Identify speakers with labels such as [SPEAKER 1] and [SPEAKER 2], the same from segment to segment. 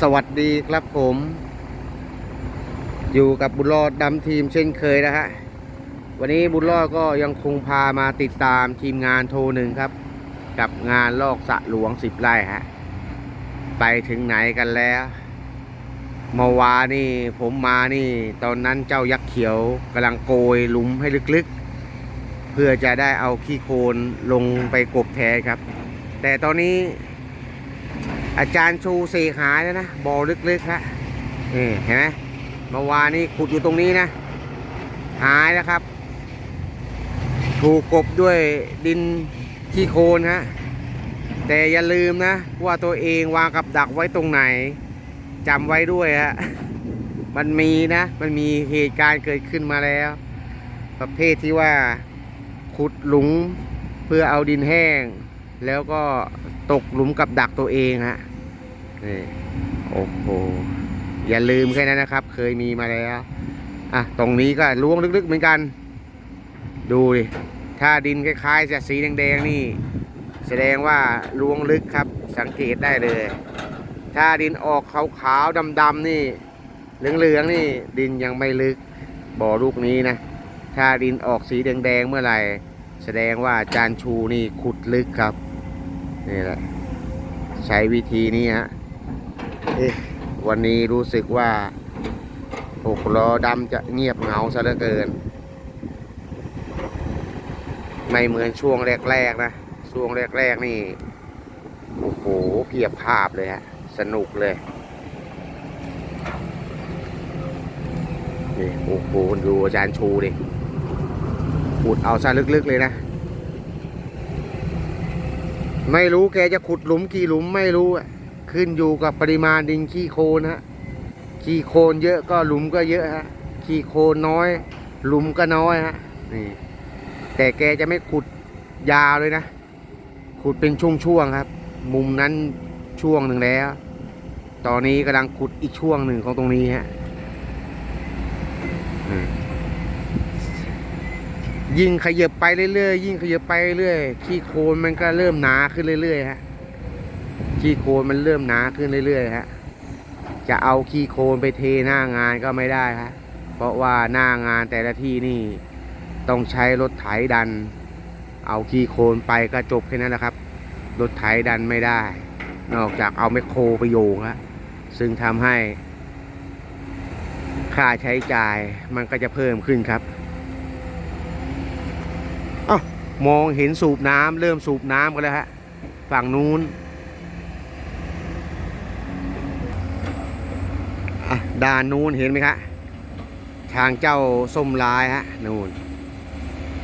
[SPEAKER 1] สวัสดีครับผม อยู่กับบุญรอดดำทีมเช่นเคยนะฮะ วันนี้บุญรอดก็ยังคงพามาติดตามทีมงานโทรหนึ่งครับ กับงานลอกสระหลวงสิบไร่ฮะ ไปถึงไหนกันแล้วเมื่อวานนี่ผมมานี่ ตอนนั้นเจ้ายักษ์เขียวกำลังโกยหลุมให้ลึกๆ เพื่อจะได้เอาขี้โคลนลงไปกบแทนครับ แต่ตอนนี้ อาจารย์ชูเสกหายแล้วนะบ่อลึกๆฮะนี่เห็นไหมเมื่อวานนี้ขุดอยู่ตรงนี้นะ หายแล้วครับ ถูกกบด้วยดินขี้โคลนฮะแต่อย่าลืมนะ ว่าตัวเองวางกับดักไว้ตรงไหนจำไว้ด้วยฮะมันมีนะ มันมีเหตุการณ์เกิดขึ้นมาแล้ว ประเภทที่ว่าขุดหลุมเพื่อเอาดินแห้ง แล้วก็ ตกหลุมกับดักตัวเองฮะนี่โอ้โหอย่าลืมแค่นั้นนะครับ เคยมีมาแล้วอะตรงนี้ก็ล้วงลึกๆเหมือนกัน ดูดิถ้าดินคล้ายๆจะสีแดงๆนี่ แสดงว่าล้วงลึกครับ สังเกตได้เลย ถ้าดินออกขาวๆดำๆนี่ เหลืองๆนี่ ดินยังไม่ลึกบ่อลูกนี้นะ ถ้าดินออกสีแดงๆเมื่อไหร่ แสดงว่าจานชูนี่ขุดลึกครับ นี่แหละ ใช้วิธีนี้ฮะเอ๊ะวันนี้รู้สึกว่าหกล้อดำจะเงียบเหงาซะเหลือเกิน ไม่เหมือนช่วงแรกๆนะ ช่วงแรกๆนี่ โอ้โหเพียบภาพเลยฮะ สนุกเลยนี่โอ้โหดูอาจารย์ชูดิขุดเอาซะลึกๆเลยนะ ไม่รู้แกจะขุดหลุมกี่หลุมไม่รู้ขึ้นอยู่กับปริมาณดินขี้โคลนฮะขี้โคลนเยอะก็หลุมก็เยอะฮะขี้โคลนน้อย หลุมก็น้อยฮะนี่แต่แกจะไม่ขุดยาวเลยนะ ขุดเป็นช่วงๆครับ มุมนั้นช่วงหนึ่งแล้ว ตอนนี้กำลังขุดอีกช่วงหนึ่งของตรงนี้ฮะอืม ยิ่งขยับไปเรื่อยๆยิ่งขยับไปเรื่อยๆขี้โคลนมันก็เริ่มหนาขึ้นเรื่อยๆฮะขี้โคลนมันเริ่มหนาขึ้นเรื่อยๆฮะจะเอาขี้โคลนไปเทหน้างานก็ไม่ได้ฮะเพราะว่าหน้างานแต่ละที่นี่ต้องใช้รถไถดัน เอาขี้โคลนไปก็จบแค่นั้นแหละครับรถไถดันไม่ได้ นอกจากเอาแมคโครไปโยงฮะซึ่งทำให้ค่าใช้จ่ายมันก็จะเพิ่มขึ้นครับ อ้ามองเห็นสูบน้ำเริ่มสูบน้ำกันแล้วฮะ ฝั่งนู้นอะด้านนู้นเห็นไหมครับทางเจ้าส้มลายฮะนู่น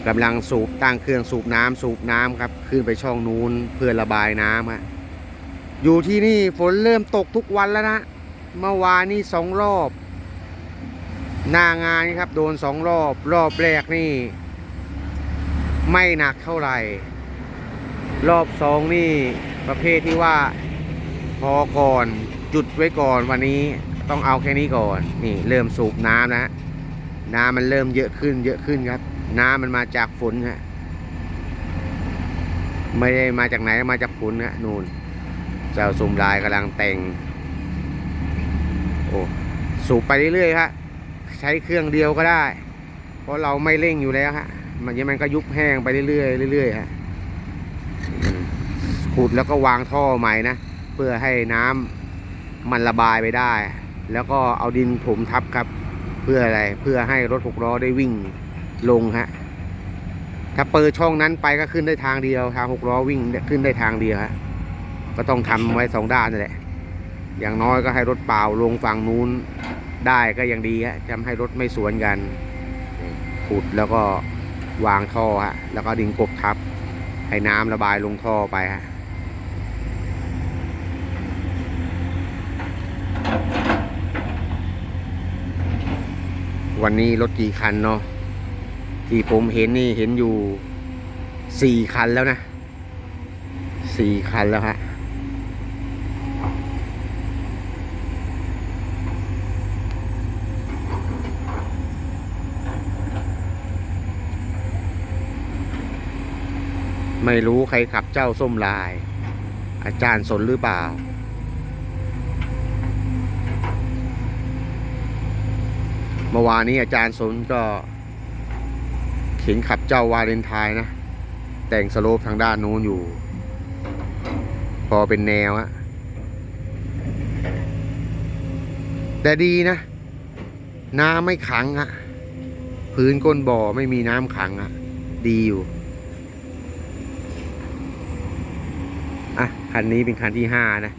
[SPEAKER 1] กำลังสูบตั้งเครื่องสูบน้ำสูบน้ำครับ ขึ้นไปช่องนู้นเพื่อระบายน้ำฮะอยู่ที่นี่ฝนเริ่มตกทุกวันแล้วนะเมื่อวานนี่สองรอบ หน้างานครับ โดนสองรอบ รอบแรกนี่ ไม่หนักเท่าไหร่ รอบสองนี่ประเภทที่ว่าพอก่อนจุดไว้ก่อนวันนี้ต้องเอาแค่นี้ก่อน นี่เริ่มสูบน้ำนะน้ำมันเริ่มเยอะขึ้น เยอะขึ้นครับ น้ำมันมาจากฝนฮะไม่ได้มาจากไหนมาจากฝนฮะนู่นเจ้าสุ่มลายกำลังแต่งโอ้สูบไปเรื่อยๆฮะใช้เครื่องเดียวก็ได้ เพราะเราไม่เร่งอยู่แล้วฮะ มันยังมันก็ยุบแห้งไปเรื่อยๆเรื่อยๆฮะขุดแล้วก็วางท่อใหม่นะเพื่อให้น้ำมันระบายไปได้ แล้วก็เอาดินถมทับครับ เพื่ออะไรเพื่อให้รถหกล้อได้วิ่งลงฮะถ้าเปิดช่องนั้นไปก็ขึ้นได้ทางเดียวทางหกล้อวิ่งขึ้นได้ทางเดียวฮะก็ต้องทำไว้สองด้านนั่นแหละอย่างน้อยก็ให้รถเปล่าลงฝั่งนู้นได้ก็ยังดีฮะทำให้รถไม่สวนกันขุดแล้วก็ วางท่อฮะแล้วก็ดินกบทับ ให้น้ำระบายลงท่อไปฮะวันนี้รถกี่คันเนาะที่ผมเห็นนี่เห็นอยู่สี่คันแล้วนะสี่คันแล้วฮะ ไม่รู้ใครขับเจ้าส้มลาย อาจารย์สนหรือเปล่า เมื่อวานนี้อาจารย์สนก็ข็นขับเจ้าวาเลนไทน์นะ แต่งสโลปทางด้านนู้นอยู่ พอเป็นแนวอะแต่ดีนะ น้ำไม่ขังอะพื้นก้นบ่อไม่มีน้ำขังอะดีอยู่ คันนี้เป็นคันที่ห้านะ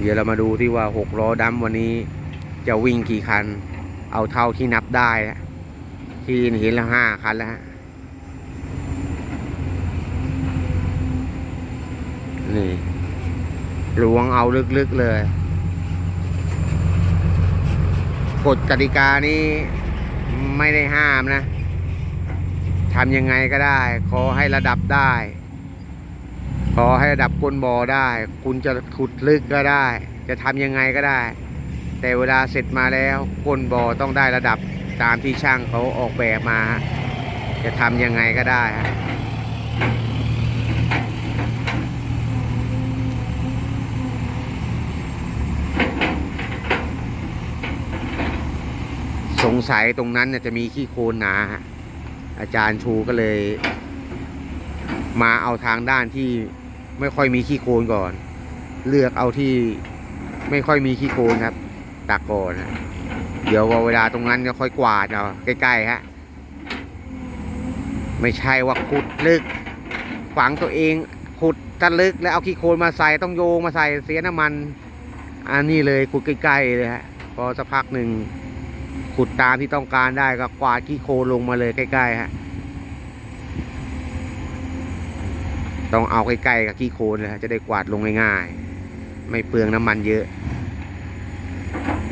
[SPEAKER 1] เดี๋ยวเรามาดูที่ว่าหกล้อดำวันนี้ จะวิ่งกี่คัน เอาเท่าที่นับได้นะที่เห็นแล้วห้าคันแล้วฮะนี่หลวงเอาลึกๆเลยกฎกติกานี้ไม่ได้ห้ามนะทำยังไงก็ได้ ขอให้ระดับได้ ขอให้ระดับก้นบ่อได้ คุณจะขุดลึกก็ได้ จะทำยังไงก็ได้ แต่เวลาเสร็จมาแล้วก้นบ่อต้องได้ระดับตามที่ช่างเขาออกแบบมา จะทำยังไงก็ได้ฮะสงสัยตรงนั้นจะมีขี้โคลนหนา อาจารย์ชูก็เลย มาเอาทางด้านที่ ไม่ค่อยมีขี้โคลนก่อน เลือกเอาที่ไม่ค่อยมีขี้โคลนครับตักก่อนนะเดี๋ยวเวลาตรงนั้นก็ค่อยกวาดเอาใกล้ๆฮะไม่ใช่ว่าขุดลึกฝังตัวเองขุดตะลึกแล้วเอาขี้โคลนมาใส่ต้องโยงมาใส่เสียน้ำมัน อันนี้เลยขุดใกล้ๆเลยฮะพอสักพักหนึ่งขุดตามที่ต้องการได้ก็กวาดขี้โคลนลงมาเลยใกล้ๆฮะ ต้องเอาใกล้ๆกับขี้โคลนเลยจะได้กวาดลงง่ายๆ ไม่เปลืองน้ำมันเยอะ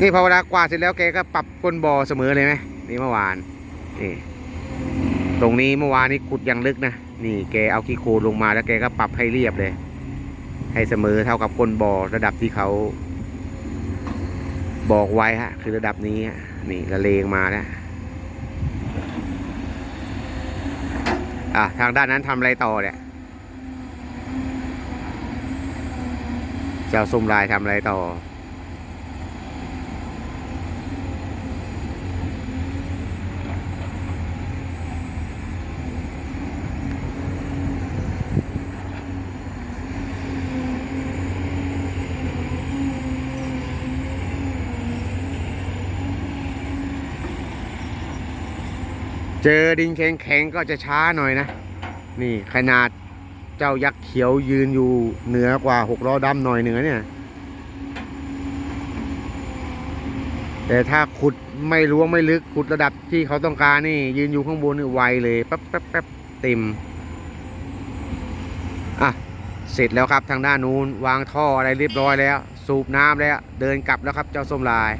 [SPEAKER 1] นี่พอเวลากวาดเสร็จแล้วแกก็ปรับก้นบ่อเสมอเลยไหมนี่เมื่อวานนี่ตรงนี้เมื่อวานนี้ขุดอย่างลึกนะนี่แกเอาขี้โคลนลงมาแล้วแกก็ปรับให้เรียบเลย ให้เสมอเท่ากับก้นบ่อระดับที่เขาบอกไว้ฮะ คือระดับนี้ฮะนี่ละเลงมาแล้วอะทางด้านนั้นทำอะไรต่อเนี่ย เจ้าส้มลายทำอะไรต่อ เจอดินแข็งๆก็จะช้าหน่อยนะ นี่ขนาด เจ้ายักษ์เขียวยืนอยู่เหนือกว่าหกล้อดำหน่อยเหนือเนี่ย แต่ถ้าขุดไม่ล้วงไม่ลึกขุดระดับที่เขาต้องการนี่ ยืนอยู่ข้างบนนี่ไวเลยแป๊บแป๊บแป๊บเต็มอะเสร็จแล้วครับทางด้านนู้นวางท่ออะไรเรียบร้อยแล้ว สูบน้ำแล้ว เดินกลับแล้วครับเจ้าส้มลาย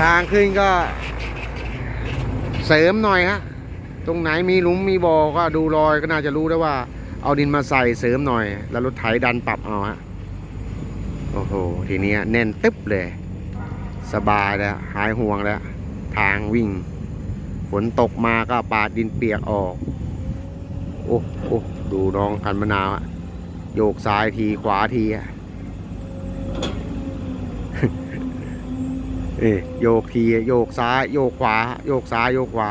[SPEAKER 1] ทางขึ้นก็ เสริมหน่อยฮะ ตรงไหนมีหลุมมีบ่อก็ดูรอยก็น่าจะรู้ได้ว่า เอาดินมาใส่เสริมหน่อย แล้วรถไถดันปรับเอาฮะ โอ้โห ทีนี้แน่นตึ๊บเลย สบายแล้ว หายห่วงแล้ว ทางวิ่ง ฝนตกมาก็ปาดดินเปียกออก โอ้โอ้ดูน้องคันมะนาวอะโยกซ้ายทีขวาทีอะ เอโยกทีโยกซ้ายโยกขวา โยกซ้ายโยกขวา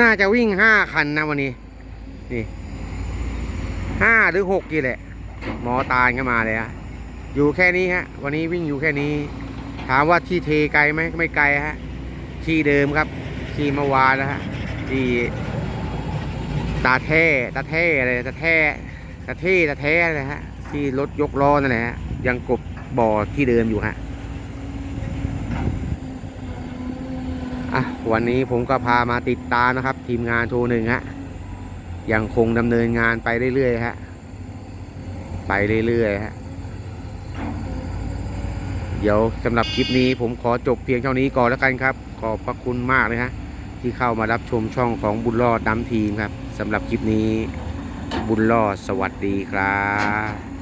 [SPEAKER 1] น่าจะวิ่งห้าคันนะวันนี้ นี่ห้าหรือหกกี่แหละ หมอตาลก็มาเลยอะอยู่แค่นี้ฮะ วันนี้วิ่งอยู่แค่นี้ ถามว่าที่เทไกลไหมไม่ไกลฮะ ที่เดิมครับ ที่เมื่อวานนะฮะที่ตาแท่ตาแท่อะไรตาแท่ตาเท่ตาแท้นะฮะ ที่รถยกล้อนั่นแหละฮะยังกบบ่อที่เดิมอยู่ฮะอะวันนี้ผมก็พามาติดตามนะครับ ทีมงานโทรหนึ่งฮะยังคงดำเนินงานไปเรื่อยๆฮะไปเรื่อยๆฮะ เดี๋ยวสำหรับคลิปนี้ผมขอจบเพียงเท่านี้ก่อนแล้วกันครับ ขอบพระคุณมากเลยฮะที่เข้ามารับชมช่องของบุญรอดดำทีมครับสำหรับคลิปนี้บุญรอดสวัสดีครับ